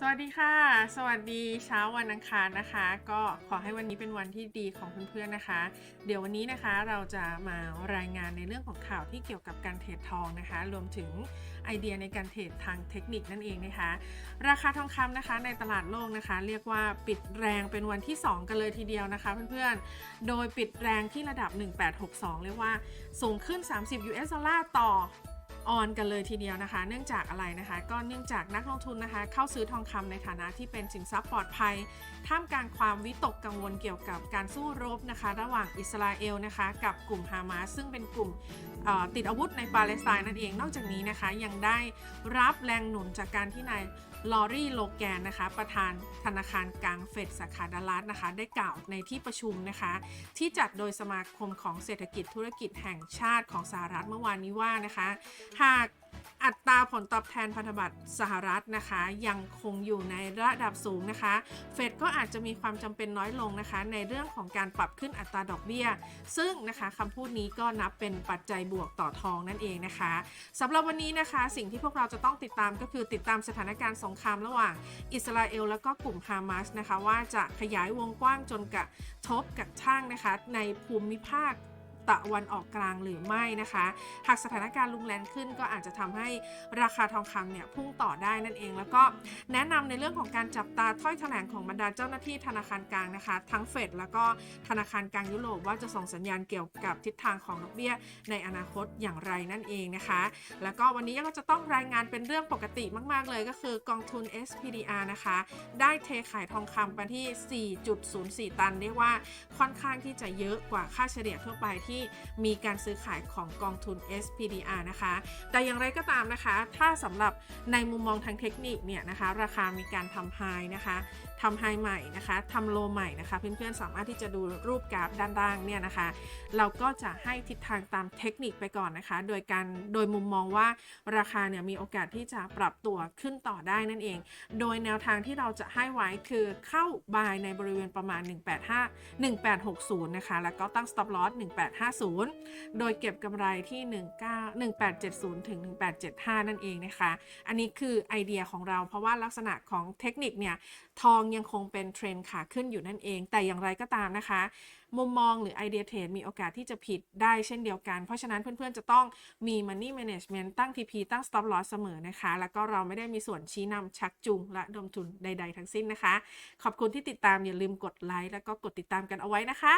สวัสดีค่ะ สวัสดีเช้าวันอังคารนะคะ ก็ขอให้วันนี้เป็นวันที่ดีของเพื่อนๆนะคะ เดี๋ยววันนี้นะคะเราจะมารายงานในเรื่องของข่าวที่เกี่ยวกับการเทรดทองนะคะ รวมถึงไอเดียในการเทรดทางเทคนิคนั่นเองนะคะ ราคาทองคำนะคะในตลาดโลกนะคะ เรียกว่าปิดแรงเป็นวันที่ 2 กันเลยทีเดียวนะคะเพื่อนๆ โดยปิดแรงที่ระดับ 1862 เรียกว่าสูงขึ้น 30 US ดอลลาร์ต่อ ออนกันเลยทีเดียวนะคะ เนื่องจากอะไรนะคะ ก็เนื่องจากนักลงทุนนะคะ เข้าซื้อทองคำในฐานะที่เป็นสินทรัพย์ปลอดภัย ท่ามกลางความวิตกกังวลเกี่ยวกับการสู้รบนะคะ ระหว่างอิสราเอลนะคะ กับกลุ่มฮามาสซึ่งเป็นกลุ่มติดอาวุธในปาเลสไตน์นั่นเองนอกจากนี้นะคะ ยังได้รับแรงหนุนจากการที่นายลอรี่โลแกนนะคะ ประธานธนาคารกลางเฟดสาขาดัลลัสนะคะ ได้กล่าวในที่ประชุมนะคะ ที่จัดโดยสมาคมของเศรษฐกิจธุรกิจแห่งชาติของสหรัฐเมื่อวานนี้ว่านะคะหากอัตราผลตอบแทนพันธบัตรสหรัฐนะคะ ยังคงอยู่ในระดับสูงนะคะ เฟดก็อาจจะมีความจำเป็นน้อยลงนะคะ ในเรื่องของการปรับขึ้นอัตราดอกเบี้ย ซึ่งนะคะคำพูดนี้ก็นับเป็นปัจจัยบวกต่อทองนั่นเองนะคะสำหรับวันนี้นะคะ สิ่งที่พวกเราจะต้องติดตามก็คือติดตามสถานการณ์สงครามระหว่างอิสราเอลแล้วก็กลุ่มฮามาสนะคะ ว่าจะขยายวงกว้างจนกระทบกับช่างนะคะ ในภูมิภาค ตะวันออกกลางหรือไม่นะคะ หากสถานการณ์รุนแรงขึ้นก็อาจจะทำให้ราคาทองคำเนี่ยพุ่งต่อได้นั่นเอง แล้วก็แนะนำในเรื่องของการจับตาถ้อยแถลงของบรรดาเจ้าหน้าที่ธนาคารกลางนะคะ ทั้งเฟดแล้วก็ธนาคารกลางยุโรปว่าจะส่งสัญญาณเกี่ยวกับทิศทางของดอกเบี้ยในอนาคตอย่างไรนั่นเองนะคะ แล้วก็วันนี้ก็จะต้องรายงานเป็นเรื่องปกติมาก ๆ เลยก็คือกองทุน SPDR นะคะ ได้เทขายทองคำไปที่ 4.04 ตันเรียกว่าค่อนข้างที่จะเยอะกว่าค่าเฉลี่ยทั่วไปที่มีการซื้อขายของกองทุน SPDR นะคะ แต่อย่างไรก็ตามนะคะ ถ้าสำหรับในมุมมองทางเทคนิคเนี่ยนะคะ ราคามีการทำไฮนะคะทำไฮใหม่นะคะทำโลใหม่นะคะ เพื่อนๆสามารถที่จะดูรูปกราฟด้านล่างเนี่ยนะคะ เราก็จะให้ทิศทางตามเทคนิคไปก่อนนะคะ โดยการโดยมุมมองว่าราคาเนี่ยมีโอกาสที่จะปรับตัวขึ้นต่อได้นั่นเอง โดยแนวทางที่เราจะให้ไว้คือเข้าบายในบริเวณประมาณ 185 1860 นะคะ แล้วก็ตั้ง stop loss 1850 โดยเก็บกำไรที่ 19 1870 ถึง 1875 นั่นเองนะคะ อันนี้คือไอเดียของเราเพราะว่าลักษณะของเทคนิคเนี่ย ทองยังคงเป็นเทรนด์ขาขึ้นอยู่นั่นเอง แต่อย่างไรก็ตามนะคะ มุมมองหรือไอเดียเทรดมีโอกาสที่จะผิดได้เช่นเดียวกัน เพราะฉะนั้นเพื่อนๆจะต้องมี Money Management ตั้ง TP ตั้ง Stop Loss เสมอนะคะ แล้วก็เราไม่ได้มีส่วนชี้นำชักจูงและดมทุนใด ๆ ทั้งสิ้นนะคะ ขอบคุณที่ติดตามอย่าลืมกดไลค์แล้วก็กดติดตามกันเอาไว้นะคะ